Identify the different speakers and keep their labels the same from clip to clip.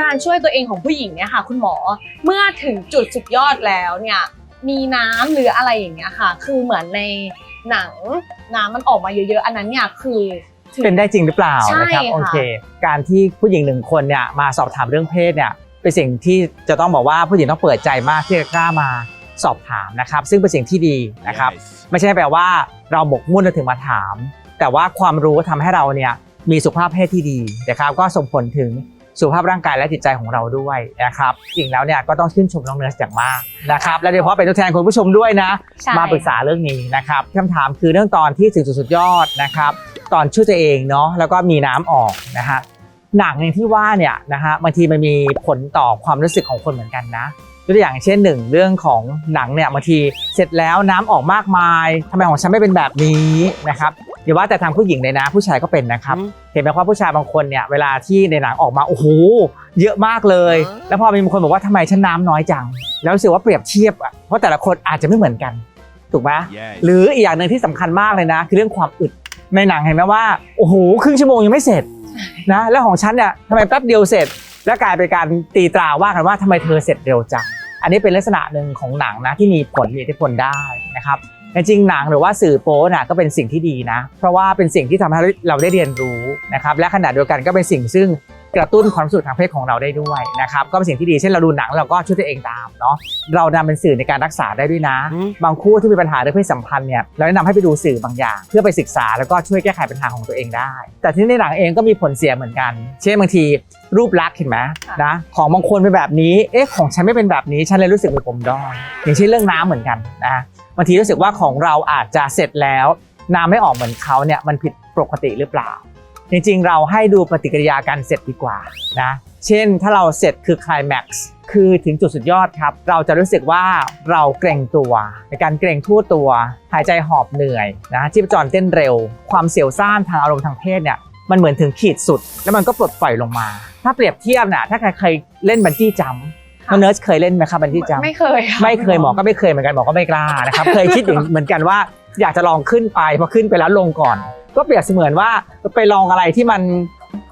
Speaker 1: การช่วยตัวเองของผู้หญิงเนี่ยค่ะ คุณหมอเมื่อถึงจุดสุดยอดแล้วเนี่ยมีน้ำหรืออะไรอย่างเงี้ยค่ะ คือเหมือนในหนังน้ำมันออกมาเยอะๆ อันนั้นเนี่ยคือถึง
Speaker 2: เป็นได้จริงหรือเปล่า
Speaker 1: ใช่
Speaker 2: นะครับ
Speaker 1: ค่ะ
Speaker 2: โอเค การที่ผู้หญิงหนึ่งคนเนี่ยมาสอบถามเรื่องเพศเนี่ยเป็นสิ่งที่จะต้องบอกว่าผู้หญิงต้องเปิดใจมากที่จะกล้ามาสอบถามนะครับ ซึ่งเป็นสิ่งที่ดีนะครับ ไม่ใช่แปลว่าเราหมกมุ่นแล้วถึงมาถาม แต่ว่าความรู้ทำให้เราเนี่ยมีสุขภาพเพศที่ดีนะครับก็ส่งผลถึง สุขภาพร่างกายและจิตใจของเราด้วยนะครับจริงแล้วเนี่ยก็ต้องชื่นชมน้องเนิร์สอย่างมากนะครับและโดยเฉพาะเป็นตัวแทนคุณผู้ชมด้วยนะ
Speaker 1: ใช่
Speaker 2: มาปรึกษาเรื่องนี้นะครับคำถามคือเรื่องตอนที่ถึงจุดสุดยอดนะครับ ตอนช่วยตัวเองเนาะแล้วก็มีน้ำออกนะฮะหนังอย่างที่ว่าเนี่ยนะฮะบางทีมันมีผลต่อความรู้สึกของคนเหมือนกันนะยกตัวอย่างเช่นหนึ่งเรื่องของหนังเนี่ยบางทีเสร็จแล้วน้ำออกมากมายทำไมของฉันไม่เป็นแบบนี้นะครับ อย่าว่าแต่ทางผู้หญิงเลยนะ ผู้ชายก็เป็นนะครับ เห็นไหมว่าผู้ชายบางคนเนี่ยเวลาที่ในหนังออกมาโอ้โหเยอะมากเลย แล้วพอมีบางคนบอกว่าทำไมฉันน้ำน้อยจัง แล้วรู้สึกว่าเปรียบเทียบอะเพราะแต่ละคนอาจจะไม่เหมือนกันถูกไหมหรืออีกอย่างหนึ่งที่สำคัญมากเลยนะ คือเรื่องความอึดในหนังเห็นไหมว่าโอ้โหครึ่งชั่วโมงยังไม่เสร็จนะแล้วของฉันเนี่ยทำไมแป๊บเดียวเสร็จ แล้วกลายเป็นการตีตราว่ากันว่าทำไมเธอเสร็จเร็วจังอันนี้เป็นลักษณะหนึ่งของหนังนะที่มีผลมีอิทธิพลได้นะครับแต่ จริงหนังหรือว่าสื่อโป๊นะก็เป็นสิ่งที่ดีนะ เพราะว่าเป็นสิ่งที่ทำให้เราได้เรียนรู้นะครับและขณะเดียวกันก็เป็นสิ่งซึ่ง กระตุ้นความรู้สึกทางเพศของเราได้ด้วยนะครับก็เป็นสิ่งที่ดีเช่นเราดูหนังเราก็ช่วยตัวเองตามเนาะเรานำเป็นสื่อในการรักษาได้ด้วยนะ
Speaker 3: อืม
Speaker 2: บางคู่ที่มีปัญหาเรื่องเพศสัมพันธ์เนี่ยเราแนะนำให้ไปดูสื่อบางอย่าง เพื่อไปศึกษาแล้วก็ช่วยแก้ไขปัญหาของตัวเองได้ แต่ที่ในหนังเองก็มีผลเสียเหมือนกัน เช่นบางทีรูปลักษณ์เห็นไหมนะของบางคนเป็นแบบนี้เอ๊ะของฉันไม่เป็นแบบนี้ฉันเลยรู้สึกมีปมด้อยอย่างเช่นเรื่องน้ำเหมือนกันนะบางทีรู้สึกว่าของเราอาจจะเสร็จแล้วน้ำไม่ออกเหมือนเขาเนี่ยมันผิดปกติหรือเปล่า จริงๆ เราให้ดูปฏิกิริยาการเสร็จดีกว่านะเช่นถ้าเราเสร็จคือคลายแม็กซ์คือถึงจุดสุดยอดครับ เราจะรู้สึกว่าเราเกรงตัวในการเกรงทั่วตัว หายใจหอบเหนื่อยนะชีพจรเต้นเร็ว ความเสียวซ่านทางอารมณ์ทางเพศเนี่ยมันเหมือนถึงขีดสุด แล้วมันก็ปลดปล่อยลงมา ถ้าเปรียบเทียบน่ะถ้าใครเคยเล่นบันจี้จัมป์น้องเนิร์สเคยเล่นไหมครับบันจี้จัมป์
Speaker 1: ไม่เคยะ
Speaker 2: ไม่เคยหมอก็ไม่เคยเหมือนกันหมอก็ไม่กล้านะครับเคยคิดอย่างเหมือนกันว่าอยากจะลองขึ้นไปพอขึ้นไปแล้วลงก่อน ก็เปรียบเสมือนว่าไปลองอะไรที่มัน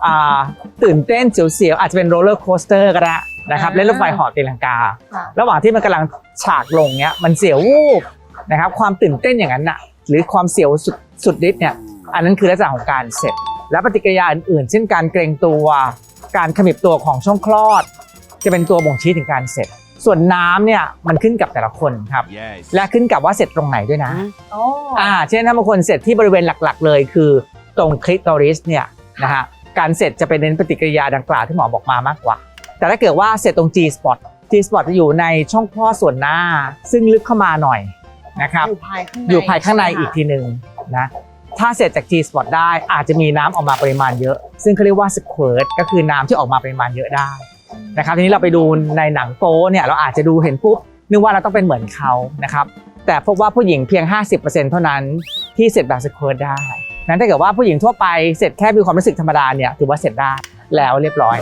Speaker 2: อ่าตื่นเต้นเสียวๆอาจจะเป็นโรลเลอร์โคสเตอร์ก็ได้นะครับเล่นรถไฟเหอตีลังกา
Speaker 1: ค่ะ
Speaker 2: ระหว่างที่มันกำลังฉากลงเนี้ยมันเสียววูบนะครับความตื่นเต้นอย่างนั้นน่ะหรือความเสียวสุดสุดฤทธิ์เนี่ยอันนั้นคือลักษณะของการเสร็จ และปฏิกิริยาอื่นๆ เช่นการเกรงตัว การขมิบตัวของช่องคลอด จะเป็นตัวบ่งชี้ถึงการเสร็จ ส่วนน้ำเนี่ยมันขึ้นกับแต่ละคนครับและขึ้นกับว่าเสร็จตรงไหนด้วยนะ
Speaker 1: โอ้
Speaker 2: อ่า เช่นถ้าบางคนเสร็จที่บริเวณหลักๆ เลยคือตรงคลิตอริสเนี่ยนะฮะ การเสร็จจะเป็นเน้นปฏิกิริยาดังกล่าวที่หมอบอกมามากกว่า แต่ถ้าเกิดว่าเสร็จตรง G spot G spot จะอยู่ในช่องคลอดส่วนหน้า ซึ่งลึกเข้ามาหน่อยนะครับ
Speaker 1: อยู่ภายข้างใน
Speaker 2: อยู่ภายข้างในอีก
Speaker 1: ช่
Speaker 2: ทีหนึ่งนะ ถ้าเสร็จจาก G spot ได้อาจจะมีน้ำออกมาปริมาณเยอะ ซึ่งเขาเรียกว่า squirt ก็คือน้ำที่ออกมาปริมาณเยอะได้ นะครับทีนี้เราไปดูในหนังโป๊เนี่ยเราอาจจะดูเห็นปุ๊บนึกว่าเราต้องเป็นเหมือนเขานะครับแต่พบว่าผู้หญิงเพียง 50%เท่านั้นที่เสร็จแบบสเคิร์ตได้นั้นถ้าเกิดว่าผู้หญิงทั่วไปเสร็จแค่มีความรู้สึกธรรมดาเนี่ยถือว่าเสร็จได้แล้วเรียบร้อย